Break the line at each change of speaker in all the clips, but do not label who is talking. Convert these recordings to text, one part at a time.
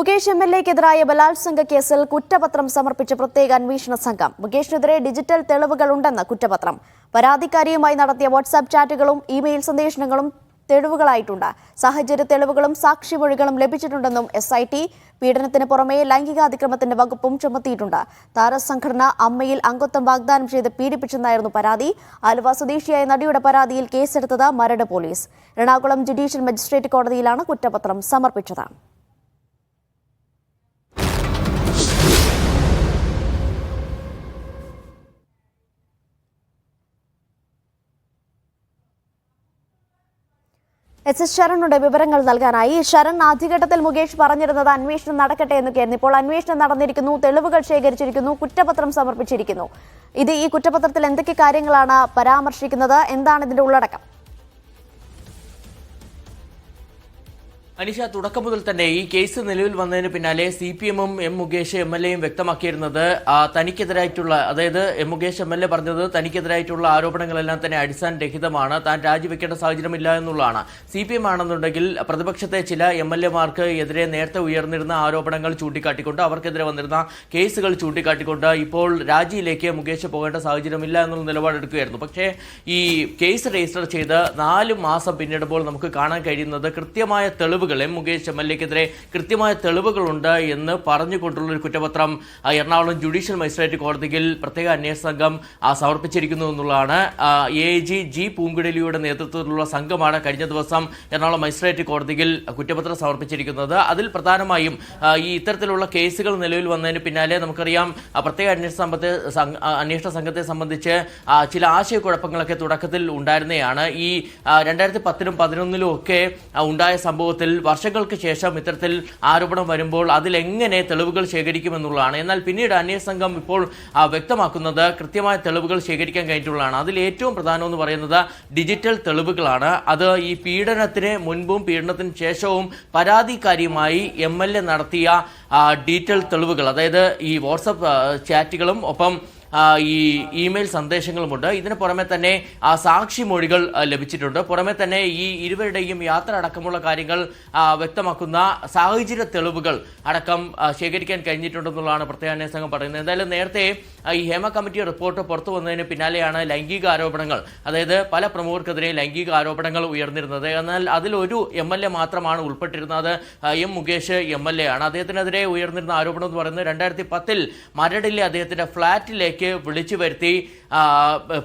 Mukesh M L എക്കെതിരായ ബലാത്സംഗ കേസിൽ കുറ്റപത്രം സമർപ്പിച്ച പ്രത്യേക അന്വേഷണ സംഘം. മുകേഷിനെതിരെ ഡിജിറ്റൽ തെളിവുകളുണ്ടെന്ന് കുറ്റപത്രം. പരാതിക്കാരിയുമായി നടത്തിയ വാട്സാപ്പ് ചാറ്റുകളും ഇമെയിൽ സന്ദേശങ്ങളും തെളിവുകളായിട്ടുണ്ട്. സാഹചര്യ തെളിവുകളും സാക്ഷിമൊഴികളും ലഭിച്ചിട്ടുണ്ടെന്നും എസ് ഐ ടി പീഡനത്തിന് പുറമെ ലൈംഗികാതിക്രമത്തിന്റെ വകുപ്പും ചുമത്തിയിട്ടുണ്ട്. താരസംഘടന അമ്മയിൽ അംഗത്വം വാഗ്ദാനം ചെയ്ത് പീഡിപ്പിച്ചെന്നായിരുന്നു പരാതി. ആലുവ സ്വദേശിയായ നടിയുടെ പരാതിയിൽ കേസെടുത്തത് Maradu police. Ernakulam judicial magistrate കോടതിയിലാണ് കുറ്റപത്രം സമർപ്പിച്ചത്. എസ് എസ് ശരണുടെ വിവരങ്ങൾ നൽകാനായി. ശരൺ ആദ്യഘട്ടത്തിൽ മുകേഷ് പറഞ്ഞിരുന്നത് അന്വേഷണം നടക്കട്ടെ എന്നൊക്കെയായിരുന്നു ഇപ്പോൾ അന്വേഷണം നടന്നിരിക്കുന്നു തെളിവുകൾ ശേഖരിച്ചിരിക്കുന്നു കുറ്റപത്രം സമർപ്പിച്ചിരിക്കുന്നു. ഇത് ഈ കുറ്റപത്രത്തിൽ എന്തൊക്കെ കാര്യങ്ങളാണ് പരാമർശിക്കുന്നത്? എന്താണ് ഇതിന്റെ ഉള്ളടക്കം?
അനിഷ തുടക്കം മുതൽ തന്നെ ഈ കേസ് നിലവിൽ വന്നതിന് പിന്നാലെ സി പി എമ്മും എം മുകേഷ് എം എൽ എയും വ്യക്തമാക്കിയിരുന്നത് തനിക്കെതിരായിട്ടുള്ള അതായത് M Mukesh M L A പറഞ്ഞത് തനിക്കെതിരായിട്ടുള്ള ആരോപണങ്ങളെല്ലാം തന്നെ അടിസ്ഥാനരഹിതമാണ് താൻ രാജിവെക്കേണ്ട സാഹചര്യമില്ല എന്നുള്ളതാണ്. സി പി എം ആണെന്നുണ്ടെങ്കിൽ പ്രതിപക്ഷത്തെ ചില എം എൽ എമാർക്ക് എതിരെ നേരത്തെ ഉയർന്നിരുന്ന ആരോപണങ്ങൾ ചൂണ്ടിക്കാട്ടിക്കൊണ്ട് അവർക്കെതിരെ വന്നിരുന്ന കേസുകൾ ചൂണ്ടിക്കാട്ടിക്കൊണ്ട് ഇപ്പോൾ രാജിയിലേക്ക് മുകേഷ് പോകേണ്ട സാഹചര്യമില്ല എന്നുള്ള നിലപാടെടുക്കുകയായിരുന്നു. പക്ഷേ ഈ കേസ് രജിസ്റ്റർ ചെയ്ത് നാല് മാസം പിന്നിടുമ്പോൾ നമുക്ക് കാണാൻ കഴിയുന്നത് കൃത്യമായ തെളിവുകൾ എം മുകേഷ് എം എൽ എക്കെതിരെ കൃത്യമായ തെളിവുകളുണ്ട് എന്ന് പറഞ്ഞുകൊണ്ടുള്ള ഒരു കുറ്റപത്രം എറണാകുളം ജുഡീഷ്യൽ മജിസ്ട്രേറ്റ് കോടതിയിൽ പ്രത്യേക അന്വേഷണ സംഘം സമർപ്പിച്ചിരിക്കുന്നു എന്നുള്ളതാണ്. എ ജി ജി പൂങ്കുടലിയുടെ നേതൃത്വത്തിലുള്ള സംഘമാണ് കഴിഞ്ഞ ദിവസം എറണാകുളം മജിസ്ട്രേറ്റ് കോടതിയിൽ കുറ്റപത്രം സമർപ്പിച്ചിരിക്കുന്നത്. അതിൽ പ്രധാനമായും ഈ ഇത്തരത്തിലുള്ള കേസുകൾ നിലവിൽ വന്നതിന് പിന്നാലെ നമുക്കറിയാം പ്രത്യേക അന്വേഷണ സംഘത്തെ അന്വേഷണ സംഘത്തെ സംബന്ധിച്ച് ചില ആശയക്കുഴപ്പങ്ങളൊക്കെ തുടക്കത്തിൽ ഉണ്ടായിരുന്നതാണ്. ഈ രണ്ടായിരത്തി പത്തിനും പതിനൊന്നിലും ഒക്കെ ഉണ്ടായ സംഭവത്തിൽ വർഷങ്ങൾക്ക് ശേഷം ഇത്തരത്തിൽ ആരോപണം വരുമ്പോൾ അതിലെങ്ങനെ തെളിവുകൾ ശേഖരിക്കുമെന്നുള്ളതാണ്. എന്നാൽ പിന്നീട് അന്വേഷണ ഇപ്പോൾ വ്യക്തമാക്കുന്നത് കൃത്യമായ തെളിവുകൾ ശേഖരിക്കാൻ കഴിഞ്ഞിട്ടുള്ളതാണ്. അതിൽ ഏറ്റവും പ്രധാനം എന്ന് പറയുന്നത് ഡിജിറ്റൽ തെളിവുകളാണ്. അത് ഈ പീഡനത്തിന് മുൻപും പീഡനത്തിന് ശേഷവും പരാതിക്കാരിയുമായി എം നടത്തിയ ഡിജിറ്റൽ തെളിവുകൾ അതായത് ഈ വാട്സപ്പ് ചാറ്റുകളും ഒപ്പം ഈ ഇമെയിൽ സന്ദേശങ്ങളുമുണ്ട്. ഇതിന് പുറമെ തന്നെ സാക്ഷി മൊഴികൾ ലഭിച്ചിട്ടുണ്ട്. പുറമെ തന്നെ ഈ ഇരുവരുടെയും യാത്ര അടക്കമുള്ള കാര്യങ്ങൾ വ്യക്തമാക്കുന്ന സാഹചര്യ തെളിവുകൾ അടക്കം ശേഖരിക്കാൻ കഴിഞ്ഞിട്ടുണ്ടെന്നുള്ളതാണ് പ്രത്യേക സംഘം പറയുന്നത്. എന്തായാലും നേരത്തെ ഈ ഹേമ കമ്മിറ്റി റിപ്പോർട്ട് പുറത്തു വന്നതിന് പിന്നാലെയാണ് ലൈംഗിക ആരോപണങ്ങൾ. അതായത് പല പ്രമുഖർക്കെതിരെ ലൈംഗിക ആരോപണങ്ങൾ ഉയർന്നിരുന്നത്. എന്നാൽ അതിലൊരു എം എൽ എ മാത്രമാണ് ഉൾപ്പെട്ടിരുന്നത്. M Mukesh M L A ആണ്. അദ്ദേഹത്തിനെതിരെ ഉയർന്നിരുന്ന ആരോപണം എന്ന് പറയുന്നത് രണ്ടായിരത്തി പത്തിൽ മരടിലെ അദ്ദേഹത്തിന്റെ ഫ്ളാറ്റിലേക്ക് വിളിച്ചു വരുത്തി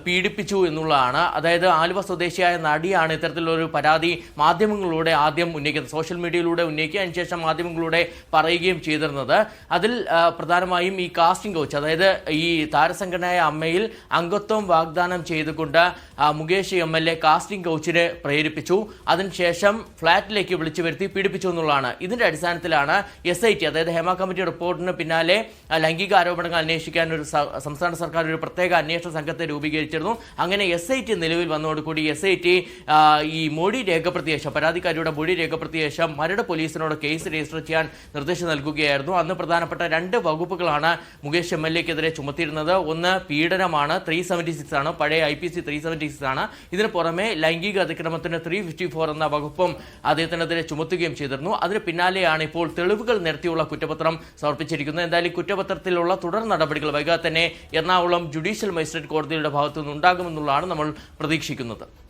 പീഡിപ്പിച്ചു എന്നുള്ളതാണ്. അതായത് ആലുവ സ്വദേശിയായ നടിയാണ് ഇത്തരത്തിലൊരു പരാതി മാധ്യമങ്ങളിലൂടെ ആദ്യം ഉന്നയിക്കുന്നത്. സോഷ്യൽ മീഡിയയിലൂടെ ഉന്നയിക്കുക ശേഷം മാധ്യമങ്ങളിലൂടെ പറയുകയും ചെയ്തിരുന്നത്. അതിൽ പ്രധാനമായും ഈ കാസ്റ്റിംഗ് കോച്ച് അതായത് ഈ താരസംഘടനയായ അമ്മയിൽ അംഗത്വം വാഗ്ദാനം ചെയ്തുകൊണ്ട് Mukesh M L A casting കോച്ചിനെ പ്രേരിപ്പിച്ചു. അതിനുശേഷം ഫ്ളാറ്റിലേക്ക് വിളിച്ചു വരുത്തി പീഡിപ്പിച്ചു എന്നുള്ളതാണ്. ഇതിന്റെ അടിസ്ഥാനത്തിലാണ് എസ് ഐ ടി അതായത് ഹേമ കമ്മിറ്റി റിപ്പോർട്ടിന് പിന്നാലെ ലൈംഗിക ആരോപണങ്ങൾ അന്വേഷിക്കാൻ ഒരു സ- സംസ്ഥാന സർക്കാർ ഒരു പ്രത്യേക അന്വേഷണ സംഘത്തെ രൂപീകരിച്ചിരുന്നു. അങ്ങനെ എസ് ഐ ടി നിലവിൽ വന്നതോടുകൂടി എസ് ഐ ടി ഈ മൊഴി രേഖപ്പെടുത്തിയ പരാതിക്കാരിയുടെ മൊഴി രേഖപ്പെടുത്തിയ ശേഷം മരട് പോലീസിനോട് കേസ് രജിസ്റ്റർ ചെയ്യാൻ നിർദ്ദേശം നൽകുകയായിരുന്നു. അന്ന് പ്രധാനപ്പെട്ട രണ്ട് വകുപ്പുകളാണ് മുകേഷ് എം എൽ എക്കെതിരെ ചുമത്തിയിരുന്നത്. ഒന്ന് പീഡനമാണ് ത്രീ സെവന്റി സിക്സ് ആണ് പഴയ I P C three seventy six ആണ്. ഇതിന് പുറമെ ലൈംഗിക അതിക്രമത്തിന് ത്രീ ഫിഫ്റ്റി ഫോർ എന്ന വകുപ്പും അദ്ദേഹത്തിനെതിരെ ചുമത്തുകയും ചെയ്തിരുന്നു. അതിന് പിന്നാലെയാണ് ഇപ്പോൾ തെളിവുകൾ നിരത്തിയുള്ള കുറ്റപത്രം സമർപ്പിച്ചിരിക്കുന്നത്. എന്തായാലും കുറ്റപത്രത്തിലുള്ള തുടർ നടപടികൾ വൈകാതെ തന്നെ എറണാകുളം ജുഡീഷ്യൽ മജിസ്ട്രേറ്റ് കോടതിയുടെ ഭാഗത്തു നിന്നുണ്ടാകുമെന്നുള്ളതാണ് നമ്മൾ പ്രതീക്ഷിക്കുന്നത്